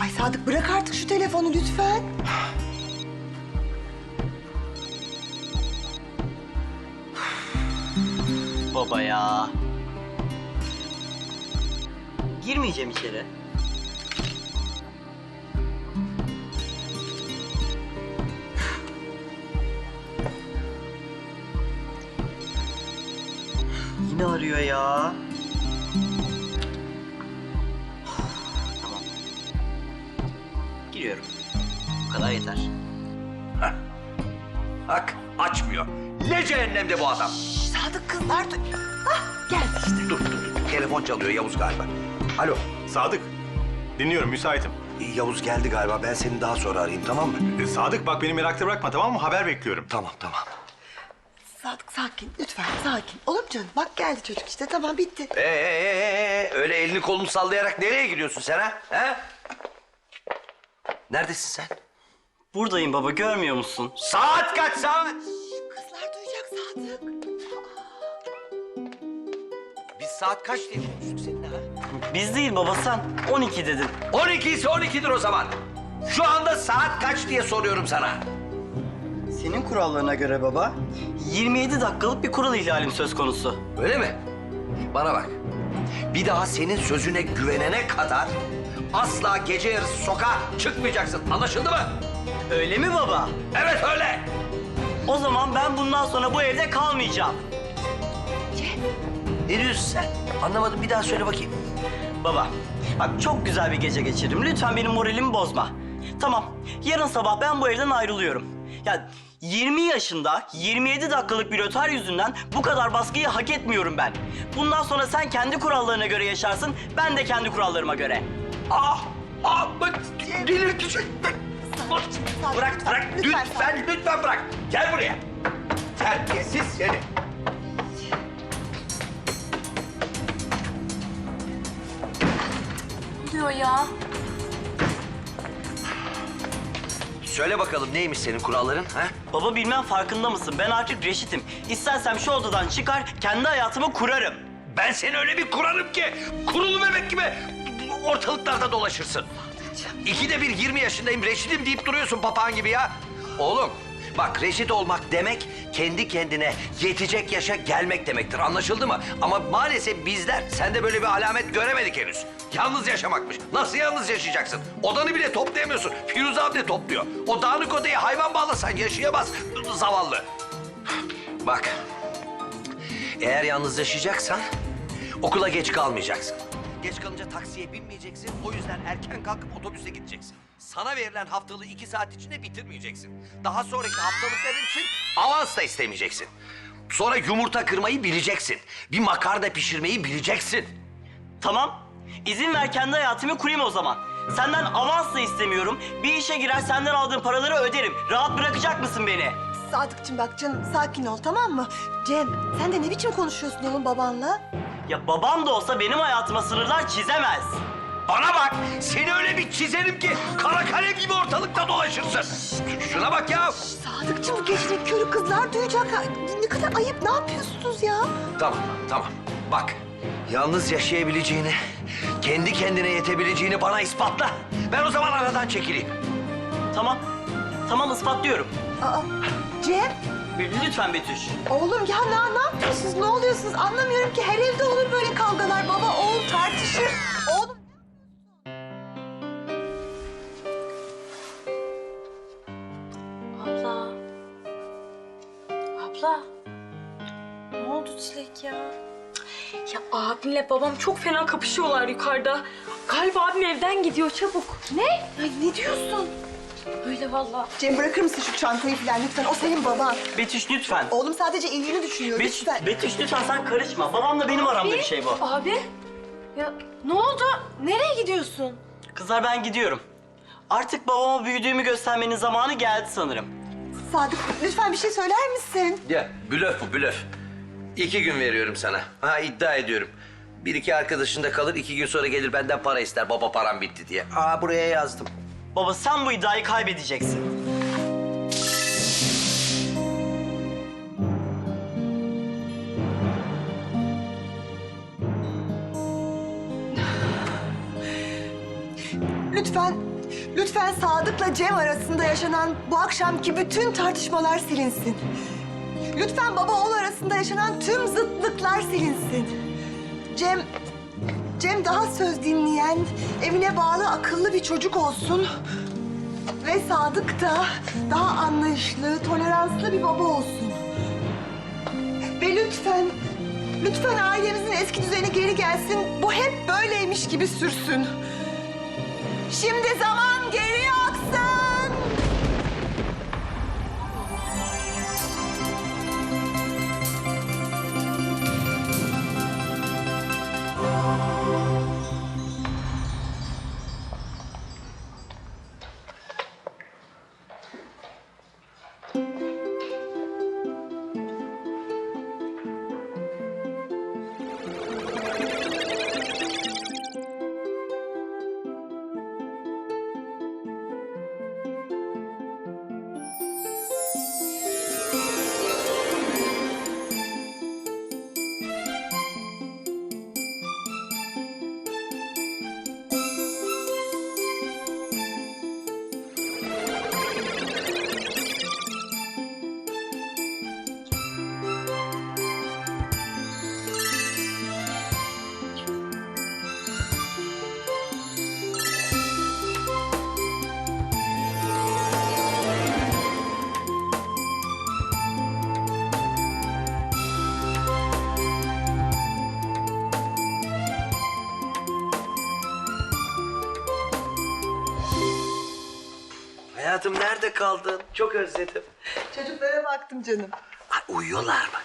Ay Sadık bırak artık şu telefonu lütfen. Baba ya. Girmeyeceğim içeri. Yine arıyor ya. Giriyorum. Bu kadar yeter. Bak açmıyor. Ne cehennemde bu adam? Sadık kızlar Ah geldi işte. Dur dur dur. Telefon çalıyor Yavuz galiba. Alo. Sadık, dinliyorum müsaitim. Yavuz geldi galiba. Ben seni daha sonra arayayım tamam mı? Ee, Sadık bak beni merakta bırakma tamam mı? Haber bekliyorum. Tamam tamam. Sadık sakin lütfen sakin. Olur mu canım? Bak geldi çocuk işte tamam bitti. Ee, ee, ee, ee, öyle elini kolunu sallayarak nereye gidiyorsun sen ha? He? Neredesin sen? Buradayım baba görmüyor musun? Saat kaç saat? Kızlar duyacak Sadık. Biz saat kaç diye konuştuk seninle ha? Biz değil baba sen 12 dedin. 12 ise 12'dir o zaman. Şu anda saat kaç diye soruyorum sana. Senin kurallarına göre baba 27 dakikalık bir kural ihlalim söz konusu. Öyle mi? Bana bak. Bir daha senin sözüne güvenene kadar asla gece yarısı sokağa çıkmayacaksın. Anlaşıldı mı? Öyle mi baba? Evet öyle. O zaman ben bundan sonra bu evde kalmayacağım. Ne diyorsun sen? Anlamadım. Bir daha söyle bakayım. Baba bak çok güzel bir gece geçirdim. Lütfen benim moralimi bozma. Tamam yarın sabah ben bu evden ayrılıyorum. Ya 20 yaşında 27 dakikalık bir öter yüzünden bu kadar baskıyı hak etmiyorum ben. Bundan sonra sen kendi kurallarına göre yaşarsın, ben de kendi kurallarıma göre. Ah! Ah! Bak! Delirtecek. Bırak, lütfen, bırak. lütfen Lütfen, lütfen bırak. Gel buraya. Terbiyesiz seni. oluyor ya? Söyle bakalım neymiş senin kuralların? Ha? Baba bilmem farkında mısın? Ben artık reşitim. İstersem şu odadan çıkar, kendi hayatımı kurarım. Ben seni öyle bir kurarım ki kurulu bebek gibi ortalıklarda dolaşırsın. İkide bir 20 yaşındayım reşidim deyip duruyorsun papağan gibi ya. Oğlum bak reşit olmak demek kendi kendine yetecek yaşa gelmek demektir anlaşıldı mı? Ama maalesef bizler sende böyle bir alamet göremedik henüz. Yalnız yaşamakmış. Nasıl yalnız yaşayacaksın? Odanı bile toplayamıyorsun. Firuze abla topluyor. O dağınık odayı hayvan bağlasan yaşayamaz zavallı. Bak eğer yalnız yaşayacaksan okula geç kalmayacaksın. Geç kalınca taksiye binmeyeceksin. O yüzden erken kalkıp otobüse gideceksin. Sana verilen haftalığı iki saat içinde bitirmeyeceksin. Daha sonraki haftalıkların için avans da istemeyeceksin. Sonra yumurta kırmayı bileceksin. Bir makarna pişirmeyi bileceksin. Tamam. İzin ver kendi hayatımı kurayım o zaman. Senden avans da istemiyorum. Bir işe girer senden aldığım paraları öderim. Rahat bırakacak mısın beni? Sadıkçım bak canım sakin ol tamam mı? Cem sen de ne biçim konuşuyorsun oğlum babanla? Ya babam da olsa benim hayatıma sınırlar çizemez. Bana bak, seni öyle bir çizerim ki kara kalem gibi ortalıkta dolaşırsın. Şuna bak ya. Sadıkçım bu gecenin körü kızlar duyacak. Ha, Ne kadar ayıp ne yapıyorsunuz ya? Tamam, tamam. Bak, yalnız yaşayabileceğini, kendi kendine yetebileceğini bana ispatla. Ben o zaman aradan çekileyim. Tamam. Tamam ispatlıyorum. Aa, Cem Lütfen Betüş. oğlum ya ne, ne yapıyorsunuz ne oluyorsunuz anlamıyorum ki her evde olur böyle kavgalar baba oğul tartışır. Oğlum Abla. Abla. Ne oldu Çilek ya? Ya abimle babam çok fena kapışıyorlar yukarıda. Galiba abim evden gidiyor çabuk. Ne? ay ne diyorsun? Öyle vallahi. Cem bırakır mısın şu çantayı falan lütfen o senin baban. Betüş lütfen. Oğlum sadece iyiliğini düşünüyor Betüş, lütfen. Betüş lütfen sen karışma. Babamla benim aramda bir şey bu. Abi. Ya ne oldu? Nereye gidiyorsun? Kızlar ben gidiyorum. Artık babama büyüdüğümü göstermenin zamanı geldi sanırım. Sadık lütfen bir şey söyler misin? Ya, blöf bu, blöf. İki gün veriyorum sana. Ha, iddia ediyorum. Bir iki arkadaşın da kalır, iki gün sonra gelir benden para ister. Baba param bitti diye. Aa, buraya yazdım. Baba sen bu iddiayı kaybedeceksin. Lütfen Lütfen Sadık'la Cem arasında yaşanan bu akşamki bütün tartışmalar silinsin. Lütfen baba oğul arasında yaşanan tüm zıtlıklar silinsin. Cem, Cem daha söz dinleyen, evine bağlı akıllı bir çocuk olsun. Ve Sadık da daha anlayışlı, toleranslı bir baba olsun. Ve lütfen, lütfen ailemizin eski düzeni geri gelsin. Bu hep böyleymiş gibi sürsün. Şimdi zaman geri aksın. Hayatım nerede kaldın? Çok özledim. Çocuklara baktım canım. Ay, uyuyorlar mı?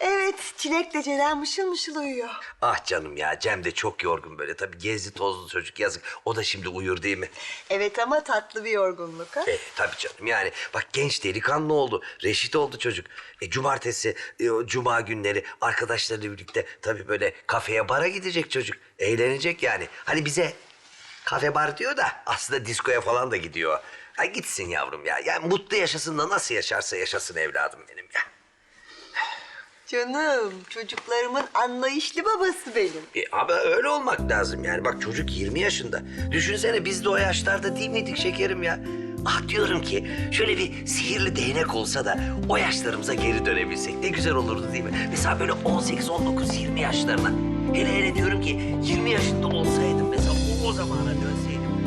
Evet, Çilek'le Ceren mışıl mışıl uyuyor. Ah canım ya Cem de çok yorgun böyle. Tabii gezdi tozlu çocuk yazık. O da şimdi uyur değil mi? Evet ama tatlı bir yorgunluk ha. E, tabii canım yani bak genç delikanlı oldu. Reşit oldu çocuk. E, cumartesi, e, o cuma günleri arkadaşlarıyla birlikte tabii böyle kafeye bara gidecek çocuk. Eğlenecek yani. Hani bize kafe bar diyor da aslında diskoya falan da gidiyor. Ha gitsin yavrum ya. Yani mutlu yaşasın da nasıl yaşarsa yaşasın evladım benim ya. Canım, çocuklarımın anlayışlı babası benim. E, ama öyle olmak lazım yani. Bak çocuk 20 yaşında. Düşünsene biz de o yaşlarda değil miydik şekerim ya? Ah diyorum ki şöyle bir sihirli değnek olsa da o yaşlarımıza geri dönebilsek ne güzel olurdu değil mi? Mesela böyle 18, 19, 20 yaşlarına. Hele hele diyorum ki 20 yaşında olsaydım mesela o, o zamana dönseydim.